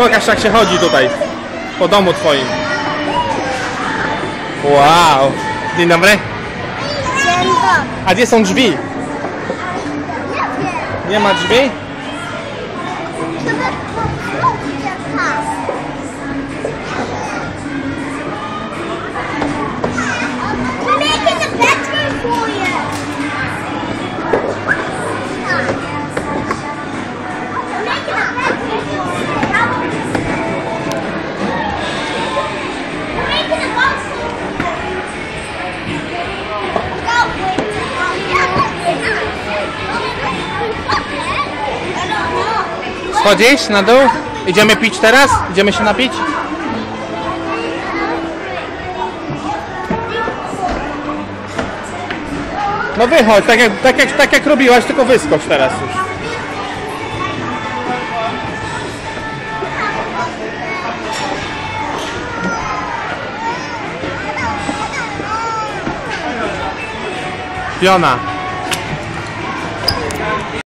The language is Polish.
Pokaż jak się chodzi tutaj. Po domu twoim. Wow. Dzień dobry. A gdzie są drzwi? Nie ma drzwi? Schodzisz na dół? Idziemy pić teraz? Idziemy się napić? No wychodź, tak jak, tak, jak, tak jak robiłaś, tylko wyskocz teraz już. Fiona,